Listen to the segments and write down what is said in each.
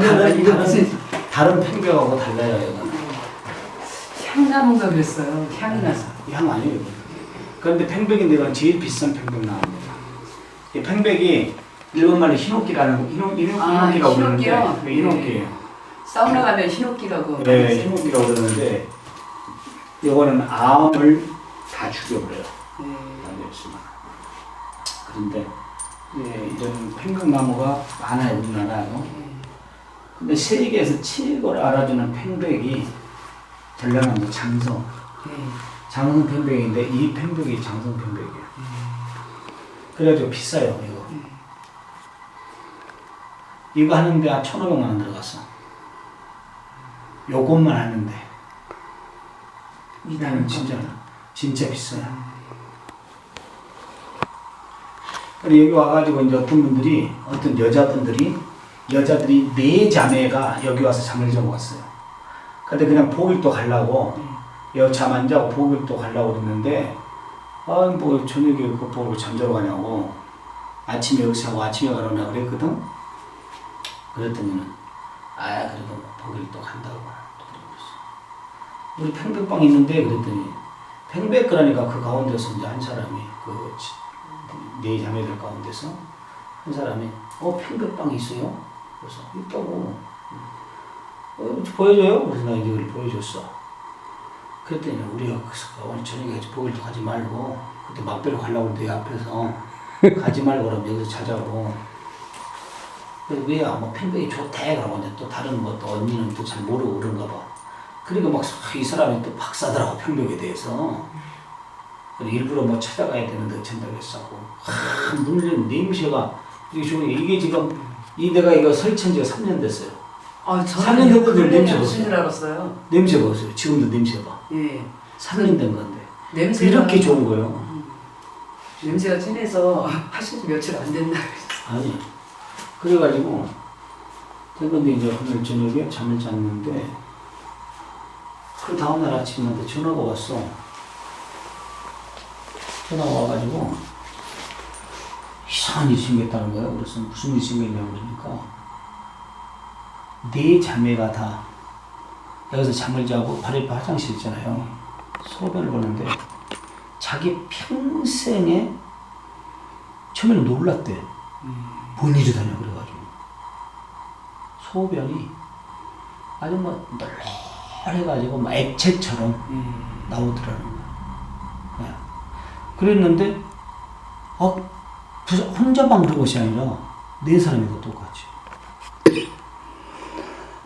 다른 이거 무슨- 다른 팽배하고 달라요 이거는. 향 나는가 그랬어요. 향이 나서. 향 아니에요. 이거. 그런데 팽백이 내가 제일 비싼 팽백 나옵니다. 이 팽백이 일본 말로 히노키라는 히노 히노 아, 히노키라고 히노키요? 그러는데 네, 히노키예요. 사우나 가면 히노키라고. 네, 히노키라고 그러는데 이거는 암을 다 죽여버려요. 네. 알겠지만 그런데 예, 이런 팽백나무가 많아요 우리나라에. 근데 세계에서 최고로 알아주는 팽백이 전라나무 장성. 네. 장성 팽백인데 이 팽백이 장성 팽백이에요. 그래가지고 비싸요 이거. 이거 하는데 한 1,500만 원 들어갔어. 요것만 하는데. 이단은 진짜 진짜 비싸요. 그리고 여기 와가지고 이제 어떤 분들이 어떤 여자분들이 여자들이 네 자매가 여기 와서 잠을 자고 왔어요. 근데 그냥 복일도 가려고 여잠안 자고 복일도 가려고 그랬는데 아뭐 저녁에 그 복을 잠자러 가냐고 아침에 여기서 하고 아침에 가려고 그랬거든. 그랬더니는 아 그래도 뭐 복일도 간다고 있어. 우리 팽백방 있는데 그랬더니 팽백 그러니까 그 가운데서 이제 한 사람이 그네 자매들 가운데서 한 사람이 어 팽백방 있어요? 그래서 있다고 어, 보여줘요? 그래서 내가 이걸 보여줬어. 그랬더니 우리가 오늘 저녁에 보일도 가지 말고 그때 막배로 가려고 했는데 앞에서 가지 말고 그럼 여기서 자자고 왜야 뭐 팽백이 좋대 그러고 이제 또 다른 것도 언니는 또 잘 모르고 그런가 봐. 그러니까 막이 사람이 또 박사더라고 팽백에 대해서. 일부러 뭐 찾아가야 되는데 어쩐다고 했었고 하 물론 냄새가 이게 지금 이 내가 이거 설치한 지가 3년 됐어요. 아, 저는 데도 그런 냄새 냄새 없어요. 줄 알았어요. 냄새 보세요. 지금도 냄새 봐. 예. 3년 된 건데 냄새가 이렇게 좋은 거예요. 냄새가 진해서 하신 지 며칠 안 됐나 아니 그래가지고 근데 이제 오늘 저녁에 잠을 잤는데 그 다음날 아침에 나한테 전화가 왔어. 전화가 와가지고 이상한 일이 생겼다는 거야. 그래서 무슨 일이 생겼냐고 그러니까 네 자매가 다 여기서 잠을 자고 바로 옆에 화장실 있잖아요. 소변을 보는데 자기 평생에 처음에는 놀랐대. 뭔 일이 다냐 그래가지고 소변이 아주 뭐 널널해가지고 막 액체처럼 음. 나오더라는 거야. 예. 그랬는데 어, 부- 혼자만 그런 것이 아니라 네 사람이 다 똑같이.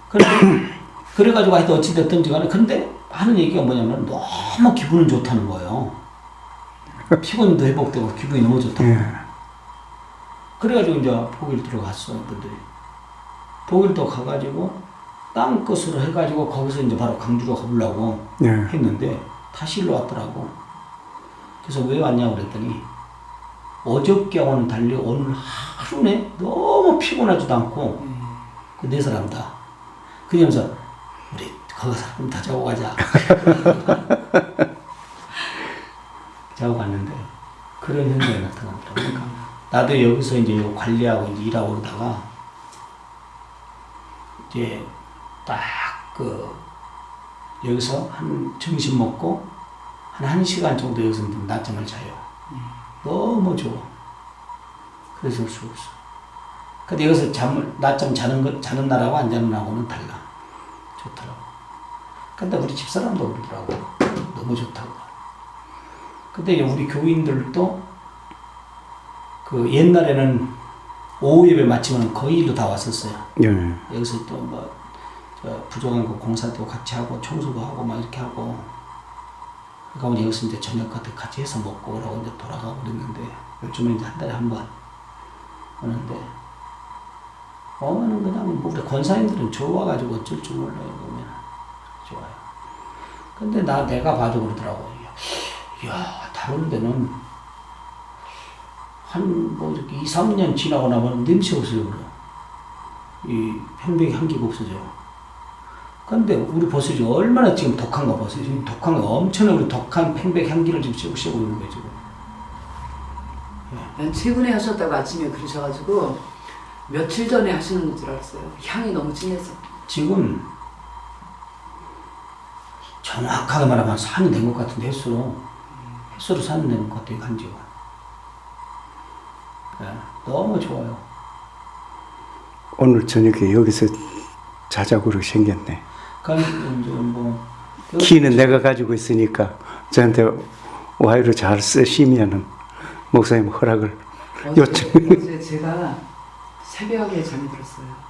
그래, 그래가지고 하여튼 어찌됐든지 간에 근데 하는 얘기가 뭐냐면 너무 기분은 좋다는 거예요. 피곤도 회복되고 기분이 너무 좋다고. 그래가지고 이제 보길 들어갔어 분들이. 보길 또 가가지고 땅 끝으로 해가지고 거기서 이제 바로 강주로 가보려고 예. 했는데 다시 일로 왔더라고. 그래서 왜 왔냐고 그랬더니 어저께와는 달리 오늘 하루 내 너무 피곤하지도 않고 그 네 사람 다. 그러면서 우리 거기서 한번 다 자고 가자. 자고 갔는데 그런 현상이 나타나더라고. 그러니까 나도 여기서 이제 관리하고 이제 일하고 그러다가 이제 딱 그 여기서 한 점심 먹고 한 1시간 정도 여기서 좀 낮잠을 자요. 너무 좋아. 그래서 수없어. 근데 여기서 잠을, 낮잠 자는 것, 자는 날하고 안 자는 날하고는 달라. 좋더라고. 근데 우리 집사람도 그러더라고. 너무 좋다고. 근데 우리 교인들도 그 옛날에는 오후 예배 마치면 거의 일로 다 왔었어요. 예. 여기서 또 뭐 부족한 거 공사도 같이 하고 청소도 하고 막 이렇게 하고 그러니까 여기서 이제 저녁 같은 같이 해서 먹고 그러고 이제 돌아가고 그랬는데 요즘은 이제 한 달에 한 번 오는데 오면은 그냥 뭐 권사님들은 좋아가지고 어쩔 줄 몰라요 보면 좋아요. 근데 나 내가 봐도 그러더라고. 야 다른 데는 한 뭐 이렇게 2, 3년 지나고 나면 냄새 없어요 그래. 이 편백이 향기가 없어져. 근데 우리 보세요. 얼마나 지금 독한가 보세요. 지금 독한 거 엄청난 우리 독한 편백 향기를 지금 쐬고 쐬고 있는 거예요, 지금. 난 최근에 하셨다고 아침에 그러셔가지고 며칠 전에 하시는 줄 알았어요. 향이 너무 진해서. 지금 정확하게 말하면 한 4년 된것 같은데 횟수로 횟수로 4년 된것 같아요 간지가 예, 너무 좋아요 오늘 저녁에 여기서 자작으로 생겼네. 키는 내가 가지고 있으니까 저한테 와이로 잘 쓰시면은 목사님 허락을 요청. 어제 제가 새벽에 잠이 들었어요.